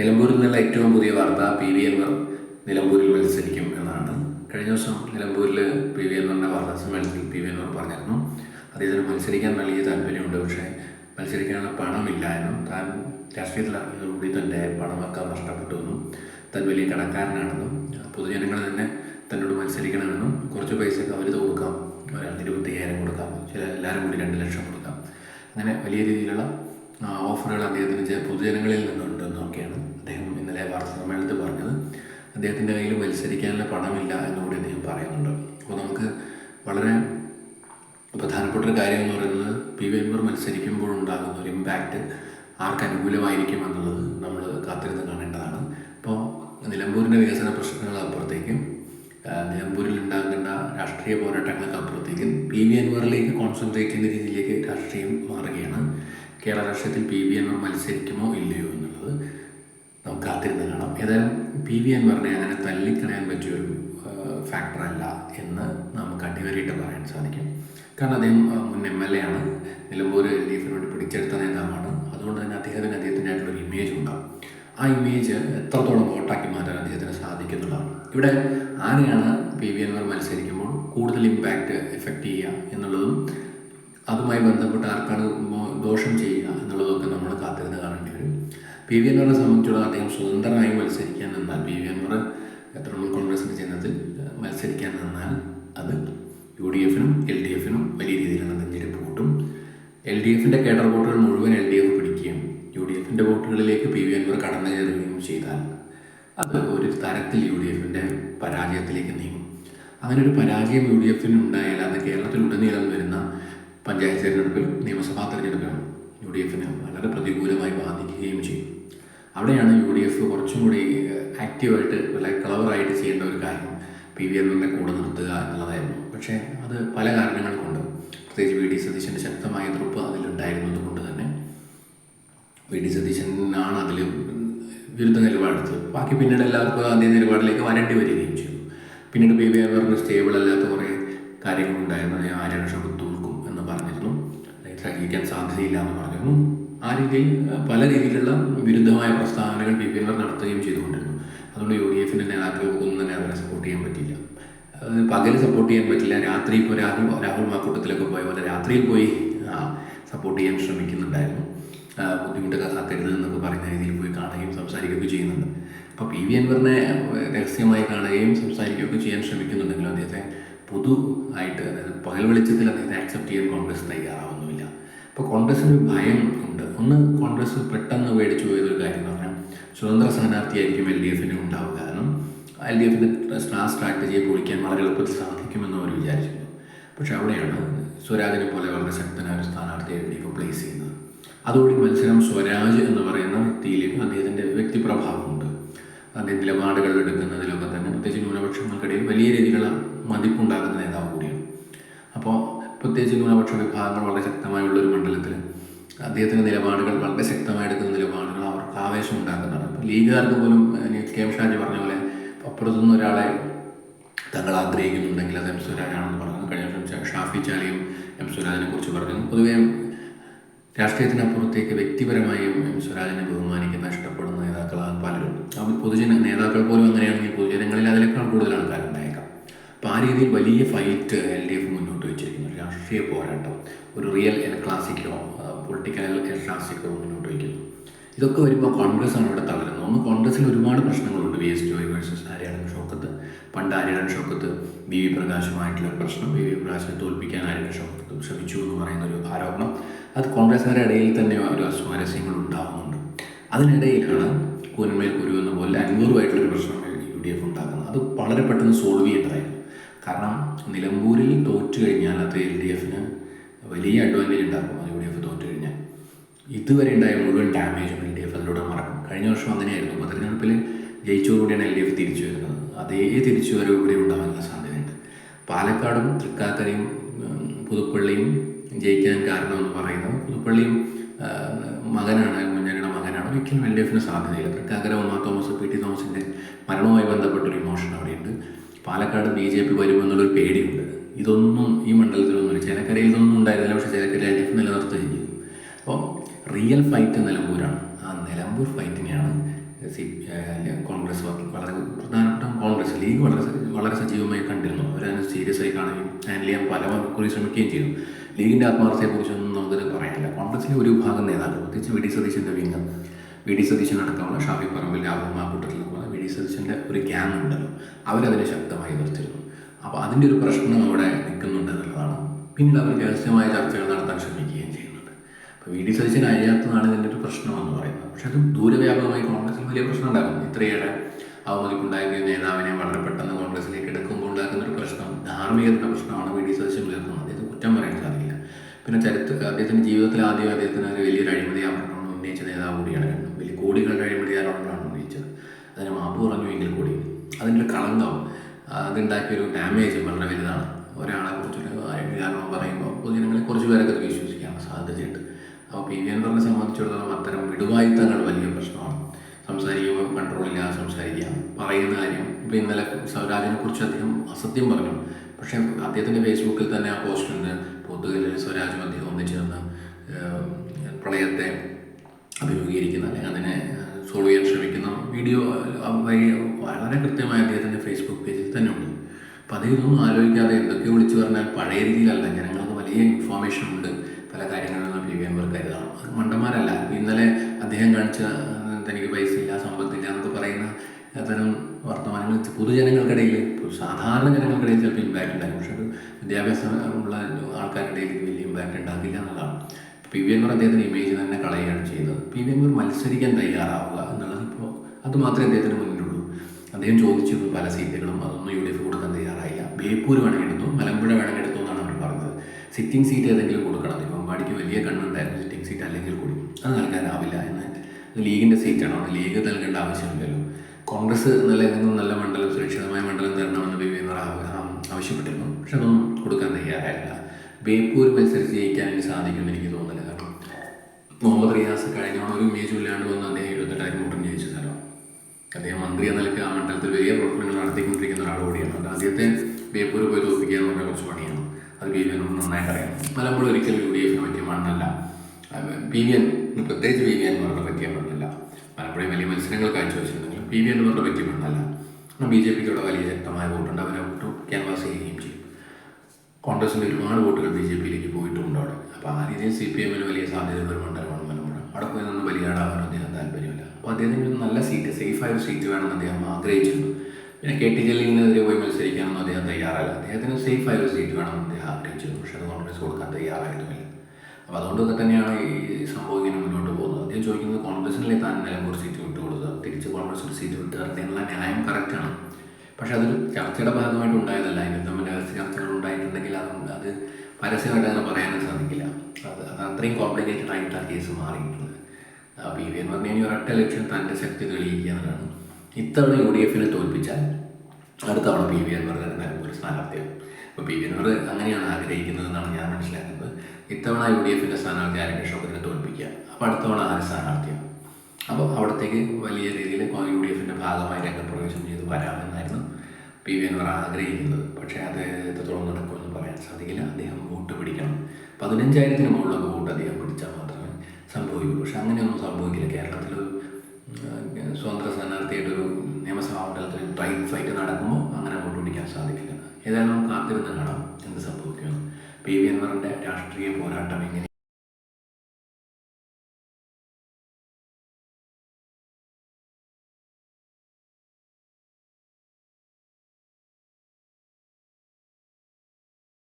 നിലമ്പൂരിൽ നിന്നുള്ള ഏറ്റവും പുതിയ വാർത്ത പി വി എൻവർ നിലമ്പൂരിൽ മത്സരിക്കും എന്നാണ്. കഴിഞ്ഞ ദിവസം നിലമ്പൂരിൽ പി വി എൻവറിന്റെ വാർത്താ സമ്മേളനത്തിൽ പി വി എൻവർ പറഞ്ഞിരുന്നു. അദ്ദേഹത്തിന് മത്സരിക്കാൻ വലിയ താല്പര്യമുണ്ട്. പക്ഷേ മത്സരിക്കാനുള്ള പണമില്ല എന്നും താൻ രാഷ്ട്രീയത്തിൽ അറിഞ്ഞതോടുകൂടി തന്റെ പണമൊക്കെ നഷ്ടപ്പെട്ടു എന്നും താൻ വലിയ കടക്കാരനാണെന്നും പൊതുജനങ്ങൾ തന്നെ തന്നോട് മത്സരിക്കണമെന്നും കുറച്ച് പൈസയൊക്കെ അവർ കൊടുക്കാം. ഒരാൾക്ക് ഇരുപത്തയ്യായിരം കൊടുക്കാം. ചില എല്ലാവരും കൂടി രണ്ട് ലക്ഷം കൊടുക്കാം. അങ്ങനെ വലിയ രീതിയിലുള്ള ഓഫറുകൾ അദ്ദേഹത്തിന് പൊതുജനങ്ങളിൽ നിന്നുണ്ടെന്നൊക്കെയാണ് അദ്ദേഹം ഇന്നലെ വാർത്താ സമ്മേളനത്തിൽ പറഞ്ഞത് അദ്ദേഹത്തിന്റെ കയ്യിൽ മത്സരിക്കാനുള്ള പണമില്ല എന്നുകൂടി അദ്ദേഹം പറയുന്നുണ്ട്. അപ്പോൾ നമുക്ക് വളരെ പ്രധാനപ്പെട്ട ഒരു കാര്യം എന്ന് പറയുന്നത് പി വി എംബർ മത്സരിക്കുമ്പോൾ ഉണ്ടാകുന്ന ഒരു ഇമ്പാക്റ്റ് ആർക്ക് അനുകൂലമായിരിക്കും എന്നുള്ളത് നമ്മൾ കാത്തിരുന്ന് കാണേണ്ടതാണ്. അപ്പോൾ നിലമ്പൂരിന്റെ വികസന ആ, നിലമ്പൂരിൽ ഉണ്ടാകേണ്ട രാഷ്ട്രീയ പോരാട്ടങ്ങൾക്ക് അപ്പുറത്തേക്കും പി വി എൻവറിലേക്ക് കോൺസെൻട്രേറ്റ് ചെയ്യുന്ന രീതിയിലേക്ക് രാഷ്ട്രീയം മാറുകയാണ്. കേരള രാഷ്ട്രീയത്തിൽ പി വി എൻവർ മത്സരിക്കുമോ ഇല്ലയോ എന്നുള്ളത് കാത്തിരുന്ന് കാണാം. ഏതായാലും പി വി എന്ന് പറഞ്ഞാൽ അങ്ങനെ തല്ലിക്കളയാൻ പറ്റിയൊരു ഫാക്ടർ അല്ല എന്ന് നമുക്ക് അടിവരയിട്ട് പറയാൻ സാധിക്കും. കാരണം അദ്ദേഹം മുൻ എം എൽ എ ആണ്. നിലമ്പൂർ എൽ ഡി എഫിന് വേണ്ടി പിടിച്ചെടുത്ത നേതാവാണ്. അതുകൊണ്ട് തന്നെ അദ്ദേഹത്തിന് അദ്ദേഹത്തിന്റെതായിട്ടുള്ള ഒരു ഇമേജ് ഉണ്ടാവും. ആ ഇമേജ് എത്രത്തോളം വോട്ടാക്കി മാറ്റാൻ അദ്ദേഹത്തിന് സാധിക്കുന്നുള്ളതാണ്. ഇവിടെ ആരെയാണ് പി വി എന്നിവർ മത്സരിക്കുമ്പോൾ കൂടുതൽ ഇമ്പാക്റ്റ് എഫക്റ്റ് ചെയ്യുക എന്നുള്ളതും അതുമായി ബന്ധപ്പെട്ട് ആർക്കാണ് ദോഷം ചെയ്യുക എന്നുള്ളതൊക്കെ നമ്മൾ കാത്തിരുന്ന് കാണേണ്ടി പി വി എൻവറിനെ സംബന്ധിച്ചിടത്തോളം അദ്ദേഹം സ്വതന്ത്രമായി മത്സരിക്കാൻ നിന്നാൽ പി വി എൻവർ തൃണമൂൽ കോൺഗ്രസിന്റെ ചിഹ്നത്തിൽ മത്സരിക്കാൻ നിന്നാൽ അത് യു ഡി എഫിനും എൽ ഡി എഫിനും വലിയ രീതിയിലാണ് നെഞ്ചിരിപ്പ് കൂട്ടും. എൽ ഡി എഫിന്റെ കേഡർ വോട്ടുകൾ മുഴുവൻ എൽ ഡി എഫ് പിടിക്കുകയും യു ഡി എഫിന്റെ വോട്ടുകളിലേക്ക് പി വി എൻവർ കടന്നു കയറുകയും ചെയ്താൽ അത് ഒരു തരത്തിൽ യു ഡി എഫിന്റെ പരാജയത്തിലേക്ക് നീങ്ങും. അങ്ങനെ ഒരു പരാജയം യു ഡി എഫിന് ഉണ്ടായാൽ അത് കേരളത്തിലുടനീളം വരുന്ന പഞ്ചായത്ത് തിരഞ്ഞെടുപ്പിൽ നിയമസഭാ തിരഞ്ഞെടുപ്പിലും യു ഡി എഫിനെ വളരെ പ്രതികൂലമായി ബാധിക്കുകയും ചെയ്യും അവിടെയാണ് യു ഡി എഫ് കുറച്ചും കൂടി ആക്റ്റീവായിട്ട് വളരെ ക്ലവറായിട്ട് ചെയ്യേണ്ട ഒരു കാര്യം പി വി എമ്മിനെ കൂടെ നിർത്തുക എന്നുള്ളതായിരുന്നു. പക്ഷേ അത് പല കാരണങ്ങൾ കൊണ്ട് പ്രത്യേകിച്ച് വി ഡി സതീശന്റെ ശക്തമായ എതിർപ്പ് അതിലുണ്ടായിരുന്നത് കൊണ്ട് തന്നെ വി ഡി സതീശനാണ് അതിൽ വിരുദ്ധ നിലപാടെടുത്തത്. ബാക്കി പിന്നീട് എല്ലാവർക്കും അതേ നിലപാടിലേക്ക് വരേണ്ടി വരികയും ചെയ്തു. പിന്നീട് പി വി എമ്മിന് സ്റ്റേബിൾ അല്ലാത്ത കുറേ കാര്യങ്ങളുണ്ടായിരുന്നു. ഷോക്ക് തോൽക്കും എന്ന് പറഞ്ഞിരുന്നു. സഹിക്കാൻ സാധ്യതയില്ല എന്ന് പറഞ്ഞിരുന്നു ആ രീതിയിൽ പല രീതിയിലുള്ള വിരുദ്ധമായ പ്രസ്താവനകൾ പി പി എമ്മർ നടത്തുകയും ചെയ്തുകൊണ്ടിരുന്നു. അതുകൊണ്ട് യു ഡി എഫിന്റെ നേതാക്കൾക്കൊന്നും തന്നെ അവരെ സപ്പോർട്ട് ചെയ്യാൻ പറ്റില്ല പകൽ സപ്പോർട്ട് ചെയ്യാൻ പറ്റില്ല. രാത്രി ഇപ്പോൾ രാഹുൽ രാഹുൽ മാക്കൂട്ടത്തിലൊക്കെ പോയ പോലെ രാത്രിയിൽ പോയി സപ്പോർട്ട് ചെയ്യാൻ ശ്രമിക്കുന്നുണ്ടായിരുന്നു. ബുദ്ധിമുട്ടൊക്കെ ബുദ്ധിമുട്ട് കാക്കരുത് എന്നൊക്കെ പറയുന്ന രീതിയിൽ പോയി കാണുകയും സംസാരിക്കുകയൊക്കെ ചെയ്യുന്നുണ്ട്. അപ്പോൾ പി വി അൻവറിനെ രഹസ്യമായി കാണുകയും സംസാരിക്കുകയൊക്കെ ചെയ്യാൻ ശ്രമിക്കുന്നുണ്ടെങ്കിലും അദ്ദേഹത്തെ പൊതു ആയിട്ട് അതായത് പകൽ വെളിച്ചത്തിൽ അദ്ദേഹത്തെ ആക്സെപ്റ്റ് ചെയ്യാൻ കോൺഗ്രസ് തയ്യാറാവുന്നുമില്ല അപ്പോൾ കോൺഗ്രസ്സിന് ഭയം ഉണ്ട്. ഒന്ന് കോൺഗ്രസ് പെട്ടെന്ന് മേടിച്ചു പോയതൊരു കാര്യം എന്ന് പറഞ്ഞാൽ സ്വതന്ത്ര സ്ഥാനാർത്ഥിയായിരിക്കും എൽ ഡി എഫിന് ഉണ്ടാവുക കാരണം എൽ ഡി എഫിന്റെ സ്റ്റാർ സ്ട്രാറ്റജിയെ പൊളിക്കാൻ വളരെ എളുപ്പത്തിൽ സാധിക്കുമെന്ന് അവർ വിചാരിച്ചിരുന്നു. പക്ഷെ അവിടെയാണ് സ്വരാജിനെ പോലെ വളരെ ശക്തനായ ഒരു സ്ഥാനാർത്ഥിയെ എൽ ഡി എഫ് പ്ലേസ് ചെയ്യുന്നത്. അതോടെ മത്സരം സ്വരാജ് എന്ന് പറയുന്ന വ്യക്തിയിലേക്ക് അദ്ദേഹത്തിന്റെ വ്യക്തിപ്രഭാവമുണ്ട്. അദ്ദേഹം നിലപാടുകൾ എടുക്കുന്നതിലൊക്കെ തന്നെ പ്രത്യേകിച്ച് ന്യൂനപക്ഷങ്ങൾക്കിടയിൽ വലിയ രീതിയിലുള്ള മതിപ്പുണ്ടാകുന്ന നേതാവ് കൂടിയാണ്. അപ്പോൾ പ്രത്യേകിച്ച് ന്യൂനപക്ഷ വിഭാഗങ്ങൾ വളരെ ശക്തമായുള്ള ഒരു മണ്ഡലത്തിൽ അദ്ദേഹത്തിന്റെ നിലപാടുകൾ വളരെ ശക്തമായി എടുക്കുന്ന നിലപാടുകൾ അവർക്ക് ആവേശം ഉണ്ടാക്കുന്നതാണ്. ലീഗുകാർക്ക് പോലും കെ എം ഷാജി പറഞ്ഞ പോലെ അപ്പുറത്തുനിന്ന് ഒരാളെ തങ്ങൾ ആഗ്രഹിക്കുന്നുണ്ടെങ്കിൽ അത് എം സ്വരാജാണെന്ന് പറഞ്ഞു. കഴിഞ്ഞ ദിവസം ഷാഫി ചാലിയും എം സ്വരാജിനെ കുറിച്ച് പറഞ്ഞു. പൊതുവേ രാഷ്ട്രീയത്തിനപ്പുറത്തേക്ക് വ്യക്തിപരമായി എം സ്വരാജിനെ ബഹുമാനിക്കുന്ന ഇഷ്ടപ്പെടുന്ന നേതാക്കളാണ് പലരും. അവർ പൊതുജന നേതാക്കൾ പോലും അങ്ങനെയാണെങ്കിൽ പൊതുജനങ്ങളിൽ അതിനേക്കാൾ കൂടുതൽ ആൾക്കാരുണ്ടായേക്കാം അപ്പോൾ ആ രീതിയിൽ വലിയ ഫൈറ്റ് എൽ ഡി എഫ് മുന്നോട്ട് വെച്ചിരിക്കുന്നു. രാഷ്ട്രീയ പോരാട്ടം. ഒരു real El Clasico political El Clasico മുന്നോട്ട് വയ്ക്കുന്നു. ഇതൊക്കെ വരുമ്പോൾ കോൺഗ്രസ് ആണ് ഇവിടെ തളരുന്നത്. ഒന്ന് കോൺഗ്രസ്സിൽ ഒരുപാട് പ്രശ്നങ്ങളുണ്ട്. V S Joy versus Aryadan Shoukath പണ്ട് ആര്യാടൻ ഷോക്കത്ത് ബി വി പ്രകാശുമായിട്ടുള്ള പ്രശ്നം ബി വി പ്രകാശിനെ തോൽപ്പിക്കാൻ ആര്യാടൻ ഷോക്കത്ത് ശ്രമിച്ചു എന്ന് പറയുന്ന ഒരു ആരോപണം. അത് കോൺഗ്രസ്സുകാരുടെ ഇടയിൽ തന്നെ ഒരു അസ്വാരസ്യങ്ങൾ ഉണ്ടാകുന്നുണ്ട് അതിനിടയിലാണ് കൂനമേൽ കുരു എന്ന പോലെ അൻപൂറുമായിട്ടുള്ളൊരു പ്രശ്നം യു ഡി എഫ് ഉണ്ടാക്കുന്നത്. അത് വളരെ പെട്ടെന്ന് സോൾവ് ചെയ്യേണ്ടതായിരുന്നു കാരണം നിലമ്പൂരിൽ തോറ്റു കഴിഞ്ഞാൽ അത് എൽ ഡി എഫിന് വലിയ അഡ്വാന്റേജ് ഉണ്ടാക്കും. അത് യു ഡി എഫ് തോറ്റു കഴിഞ്ഞാൽ. ഇതുവരെ ഉണ്ടായ മുഴുവൻ ഡാമേജും എൽ ഡി എഫ് അതിലൂടെ മറക്കും. കഴിഞ്ഞ വർഷം അങ്ങനെയായിരുന്നു. അപ്പോൾ തെരഞ്ഞെടുപ്പിൽ ജയിച്ചതോടുകൂടിയാണ് എൽ ഡി എഫ് തിരിച്ചു വരുന്നത്. അതേ തിരിച്ചു വരവ് ഇവിടെ ഉണ്ടാകാനുള്ള സാധ്യതയുണ്ട്. പാലക്കാടും തൃക്കാക്കരയും പുതുപ്പള്ളിയും ജയിക്കാൻ കാരണമെന്ന് പറയുന്നു. പറയുന്നത് പുതുപ്പള്ളിയും മകനാണ് മുന്നണിയുടെ മകനാണ് ഒരിക്കലും എൽ ഡി എഫിന് സാധ്യതയില്ല. തൃക്കാക്കര ഉമാ തോമസ് പി ടി തോമസിന്റെ മരണവുമായി ബന്ധപ്പെട്ടൊരു ഇമോഷൻ അവിടെയുണ്ട്. പാലക്കാട് ബി ജെ പി വരുമെന്നുള്ളൊരു പേടിയുണ്ട്. ഇതൊന്നും ഈ ഇതൊന്നും ഉണ്ടായിരുന്നില്ല പക്ഷേ ചേലക്കര ലൈഫ് കഴിഞ്ഞു നിലനിർത്തുകയും ചെയ്തു അപ്പോൾ റിയൽ ഫൈറ്റ് നിലമ്പൂരാണ്. ആ നിലമ്പൂർ ഫൈറ്റിനെയാണ് സി കോൺഗ്രസ് വളരെ പ്രധാനപ്പെട്ട കോൺഗ്രസ് ലീഗ് വളരെ വളരെ സജീവമായി കണ്ടിരുന്നു. അവരതിനെ സീരിയസ് ആയി കാണുകയും ഹാൻഡിൽ ചെയ്യാൻ പല കുറി ശ്രമിക്കുകയും ചെയ്തു. ലീഗിന്റെ ആത്മാർത്ഥതയെക്കുറിച്ചൊന്നും നമുക്കത് പറയാനില്ല. കോൺഗ്രസിലെ ഒരു വിഭാഗം നേതാക്കൾ പ്രത്യേകിച്ച് വി ഡി സതീശന്റെ വിങ് വി ഡി സതീശൻ അടക്കമുള്ള ഷാഫി പറമ്പിൽ രാഹുൽ മാക്കൂട്ടത്തിലൊക്കെ വി ഡി സതീശന്റെ ഒരു ഗ്യാങ് ഉണ്ടല്ലോ. അവരതിനെ ശക്തമായി എതിർത്തിരുന്നു. അപ്പോൾ അതിന്റെ ഒരു പ്രശ്നം അവിടെ നിൽക്കുന്നുണ്ട് എന്നുള്ളതാണ് പിന്നീട് അവർ രഹസ്യമായ ചർച്ചകൾ നടത്താൻ ശ്രമിക്കുകയും ചെയ്യുന്നുണ്ട്. അപ്പോൾ വി ഡി സതീശൻ അഴിയാത്തതാണ് ഇതിന്റെ ഒരു പ്രശ്നമെന്ന് പറയുന്നത്. പക്ഷെ അത് ദൂരവ്യാപകമായി കോൺഗ്രസിൽ വലിയ പ്രശ്നം ഉണ്ടാകും ഇത്രയേറെ അവമതിക്കുണ്ടാക്കിയ നേതാവിനെ വളരെ പെട്ടെന്ന് കോൺഗ്രസിലേക്ക് എടുക്കുമ്പോൾ ഉണ്ടാക്കുന്ന ഒരു പ്രശ്നം ധാർമ്മികതയുടെ പ്രശ്നമാണ് വി ഡി സതീശൻ ഉയർത്തുന്നത്. അദ്ദേഹത്തെ കുറ്റം പറയാൻ സാധിക്കില്ല. പിന്നെ ചരിത്ര അദ്ദേഹത്തിന്റെ ജീവിതത്തിൽ ആദ്യം അദ്ദേഹത്തിന് ഒരു വലിയൊരു അഴിമതി ആരോപണം ഉന്നയിച്ച നേതാവ് കൂടിയാണ് വലിയ കോടികളുടെ അഴിമതി ആരോപണമാണ് ഉന്നയിച്ചത്. അതിന് മാപ്പ് പറഞ്ഞു എങ്കിൽ കൂടി അതിന്റെ കളങ്കം അതുണ്ടാക്കിയൊരു ഡാമേജ് വളരെ വലുതാണ്. ഒരാളെ കുറിച്ചൊരു കാരണം പറയുമ്പോൾ പൊതുജനങ്ങളെ കുറച്ച് പേരൊക്കെ അത് വിശ്വസിക്കാൻ സാധ്യതയുണ്ട്. അപ്പോൾ പി വി എൻവറിനെ സംബന്ധിച്ചിടത്തോളം അത്തരം വിടുവായുത്തങ്ങൾ വലിയ പ്രശ്നമാണ്. സംസാരിക്കുമ്പോൾ കൺട്രോളില്ലാതെ സംസാരിക്കാം പറയുന്ന കാര്യം. ഇപ്പോൾ ഇന്നലെ സ്വരാജിനെ കുറിച്ച് അധികം അസത്യം പറഞ്ഞു. പക്ഷേ അദ്ദേഹത്തിന്റെ ഫേസ്ബുക്കിൽ തന്നെ ആ പോസ്റ്റുണ്ട് പൊതുവിൽ സ്വരാജും അദ്ദേഹം ഒന്നിച്ചു നിന്ന് പ്രളയത്തെ അഭിമുഖീകരിക്കുന്ന അല്ലെങ്കിൽ അതിനെ സോൾവ് ചെയ്യാൻ ശ്രമിക്കുന്ന വീഡിയോ വളരെ കൃത്യമായി അദ്ദേഹത്തിന്റെ ഫേസ്ബുക്ക് പേജിൽ തന്നെ ഉണ്ട്. അപ്പോൾ അതിൽ ഇതൊന്നും ആലോചിക്കാതെ എന്തൊക്കെ വിളിച്ചു പറഞ്ഞാൽ പഴയ രീതിയിലല്ല. ജനങ്ങൾക്ക് വലിയ ഇൻഫോർമേഷൻ ഉണ്ട്. പല കാര്യങ്ങളും പി വി എം കരുതണം. അത് മണ്ടന്മാരല്ല. ഇന്നലെ അദ്ദേഹം കാണിച്ച തനിക്ക് പൈസ ഇല്ല സമ്പത്തില്ല എന്നൊക്കെ പറയുന്ന അത്തരം വർത്തമാനങ്ങൾ പൊതുജനങ്ങൾക്കിടയിൽ സാധാരണ ജനങ്ങൾക്കിടയിൽ ചിലപ്പോൾ ഇമ്പാക്റ്റ് ഉണ്ടാകും. പക്ഷേ വിദ്യാഭ്യാസം ഉള്ള ആൾക്കാരുടെ ഇടയിൽ വലിയ ഇമ്പാക്റ്റ് ഉണ്ടാകില്ല എന്നുള്ളതാണ്. പി വി എൻവർ അദ്ദേഹത്തിന്റെ ഇമേജ് തന്നെ കളയുകയാണ് ചെയ്യുന്നത്. പി വി എൻവർ മത്സരിക്കാൻ തയ്യാറാവുക എന്നുള്ളത് ഇപ്പോൾ അത് മാത്രമേ അദ്ദേഹത്തിന് മുന്നിലുള്ളൂ. അദ്ദേഹം ചോദിച്ചിരുന്നു പല സീറ്റുകളും അതൊന്നും ബേപ്പൂർ എടുത്തു മലമ്പുഴ വേണമെങ്കിൽ എടുത്തു എന്നാണ് അവർ പറഞ്ഞത്. സിറ്റിംഗ് സീറ്റ് ഏതെങ്കിലും കൊടുക്കണം. തിരുവമ്പാടിക്ക് വലിയ കണ്ണുണ്ടായിരുന്നു സിറ്റിംഗ് സീറ്റ് അല്ലെങ്കിൽ കൂടി അത് നൽകാനാവില്ല എന്ന് ലീഗിന്റെ സീറ്റാണ് അവിടെ ലീഗ് നൽകേണ്ട ആവശ്യമില്ലല്ലോ. കോൺഗ്രസ് നല്ല ഏതെങ്കിലും നല്ല മണ്ഡലം സുരക്ഷിതമായ മണ്ഡലം തരണമെന്ന് ബി വി എൻവർ ആവശ്യപ്പെട്ടിരുന്നു. പക്ഷെ അതൊന്നും കൊടുക്കാൻ തയ്യാറായില്ല. ബേപ്പൂർ മത്സരിച്ച് ജയിക്കാൻ എനിക്ക് സാധിക്കുമെന്ന് എനിക്ക് തോന്നുന്നില്ല. കാരണം മുഹമ്മദ് റിയാസ് കഴിഞ്ഞ ഒരു ഇമേജും ഇല്ലാണ്ട് വന്ന് അദ്ദേഹം എഴുപത്തെട്ടായിരം വോട്ടിന് ജയിച്ചു സ്ഥലം. അദ്ദേഹം മന്ത്രി എന്ന നിലയ്ക്ക് ആ മണ്ഡലത്തിൽ വലിയ പ്രവർത്തനങ്ങൾ നടത്തിക്കൊണ്ടിരിക്കുന്ന ഒരാൾ അത് ആദ്യത്തെ ബേപ്പൂർ പോയി തോൽപ്പിക്കുക എന്ന് പറഞ്ഞാൽ കുറച്ച് പണിയാണ്. അത് പി വി എൻ നന്നായിട്ട് അറിയാം മലമ്പുഴ ഒരിക്കലും യു ഡി എഫിന് പറ്റിയ മണ്ണല്ല പി വി എൻ പ്രത്യേകിച്ച് പി വി എൻ പറഞ്ഞ പറ്റിയ മണ്ണല്ല മലമ്പുഴ വലിയ മത്സരങ്ങൾ കാഴ്ചവെച്ചിട്ടുണ്ടെങ്കിലും പി വി എൻ പറഞ്ഞ പറ്റിയ മണ്ണല്ല ബി ജെ പിക്ക് അവിടെ വലിയ ശക്തമായ വോട്ടുണ്ട്. അവരെ വോട്ട് ക്യാൻവാസ് ചെയ്യുകയും ചെയ്യും. കോൺഗ്രസിന്റെ ഒരുപാട് വോട്ടുകൾ ബി ജെ പിയിലേക്ക് പോയിട്ടുണ്ട് അവിടെ. അപ്പോൾ ആ രീതിയിൽ സി പി എമ്മിന് വലിയ സാധ്യത ഒരു മണ്ഡലമാണ് മലമ്പുഴ. അവിടെ പോയി നിന്ന് ബലിയാടാവാൻ അദ്ദേഹം താല്പര്യമില്ല. അപ്പോൾ അദ്ദേഹത്തിന് നല്ല സീറ്റ് സേഫായ ഒരു സീറ്റ് വേണമെന്ന് അദ്ദേഹം ആഗ്രഹിച്ചിരുന്നു. പിന്നെ കെ ടി ജലീലിനെതിരെ പോയി മത്സരിക്കാനൊന്നും അദ്ദേഹം തയ്യാറല്ല. അദ്ദേഹത്തിന് സേഫായ ഒരു സീറ്റ് വേണമെന്ന് അദ്ദേഹം ആഗ്രഹിച്ചിരുന്നു. പക്ഷേ അത് കോൺഗ്രസ് കൊടുക്കാൻ തയ്യാറായിരുന്നില്ല. അപ്പോൾ അതുകൊണ്ടൊക്കെ തന്നെയാണ് ഈ സംഭവം ഇങ്ങനെ മുന്നോട്ട് പോകുന്നത്. അദ്ദേഹം ചോദിക്കുന്നത് കോൺഗ്രസിനല്ലേ താൻ നിലമ്പൂർ സീറ്റ് വിട്ടുകൊടുത്തത്? തിരിച്ച് കോൺഗ്രസ് ഒരു സീറ്റ് വിട്ടു തരേണ്ടതിനുള്ള ന്യായം കറക്റ്റാണ് പക്ഷെ അതൊരു ചർച്ചയുടെ ഭാഗമായിട്ട് ഉണ്ടായതല്ല. അതിന് തമ്മിൽ രഹസ്യ ചർച്ചകൾ ഉണ്ടായിട്ടുണ്ടെങ്കിൽ അത് അത് പരസ്യമായിട്ട് അങ്ങനെ പറയാനും സാധിക്കില്ല. അത് അത് അത്രയും കോംപ്ലിക്കേറ്റഡ് ആയിട്ട് ആ കേസ് മാറിയിട്ടുള്ളത്. വി എൻ പറഞ്ഞു കഴിഞ്ഞാൽ ഒരൊറ്റ ലക്ഷ്യം തന്റെ ശക്തി തെളിയിക്കുക എന്നതാണ് ഇത്തവണ യു ഡി എഫിനെ തോൽപ്പിച്ചാൽ അടുത്ത തവണ പി വി എൻ പറഞ്ഞ ഒരു സ്ഥാനാർത്ഥിയാണ്. അപ്പോൾ പി വി എൻ അങ്ങനെയാണ് ആഗ്രഹിക്കുന്നത് എന്നാണ് ഞാൻ മനസ്സിലാക്കുന്നത്. ഇത്തവണ യു ഡി എഫിന്റെ സ്ഥാനാർത്ഥി ആരുടെ ഷോക്കിനെ തോൽപ്പിക്കുക. അപ്പോൾ അടുത്ത തവണ ആര് സ്ഥാനാർത്ഥിയാണ്? അപ്പോൾ അവിടത്തേക്ക് വലിയ രീതിയിൽ യു ഡി എഫിന്റെ ഭാഗമായി രംഗപ്രവേശം ചെയ്ത് വരാമെന്നായിരുന്നു പി വി എൻവർ ആഗ്രഹിക്കുന്നത്. പക്ഷേ അത് എത്രത്തോളം നടക്കുമെന്ന് പറയാൻ സാധിക്കില്ല. അദ്ദേഹം വോട്ട് പിടിക്കണം. പതിനഞ്ചായിരത്തിന് മുകളിലൊക്കെ വോട്ട് അദ്ദേഹം പിടിച്ചാൽ മാത്രമേ സംഭവിക്കൂ. പക്ഷെ അങ്ങനെയൊന്നും സംഭവിക്കില്ല. കേരളത്തിൽ ഒരു സ്ഥാനാർത്ഥിയായിട്ട് ഒരു നിയമസഭാ മണ്ഡലത്തിൽ ട്രൈറ്റ് ഫൈറ്റ് നടക്കുമ്പോൾ അങ്ങനെ വോട്ട് പിടിക്കാൻ സാധിക്കില്ല. ഏതായാലും നമുക്ക് കാത്തിരുന്ന് കാണാം എന്ത് സംഭവിക്കുന്നു പി വി എൻവറിന്റെ രാഷ്ട്രീയ പോരാട്ടം എങ്ങനെ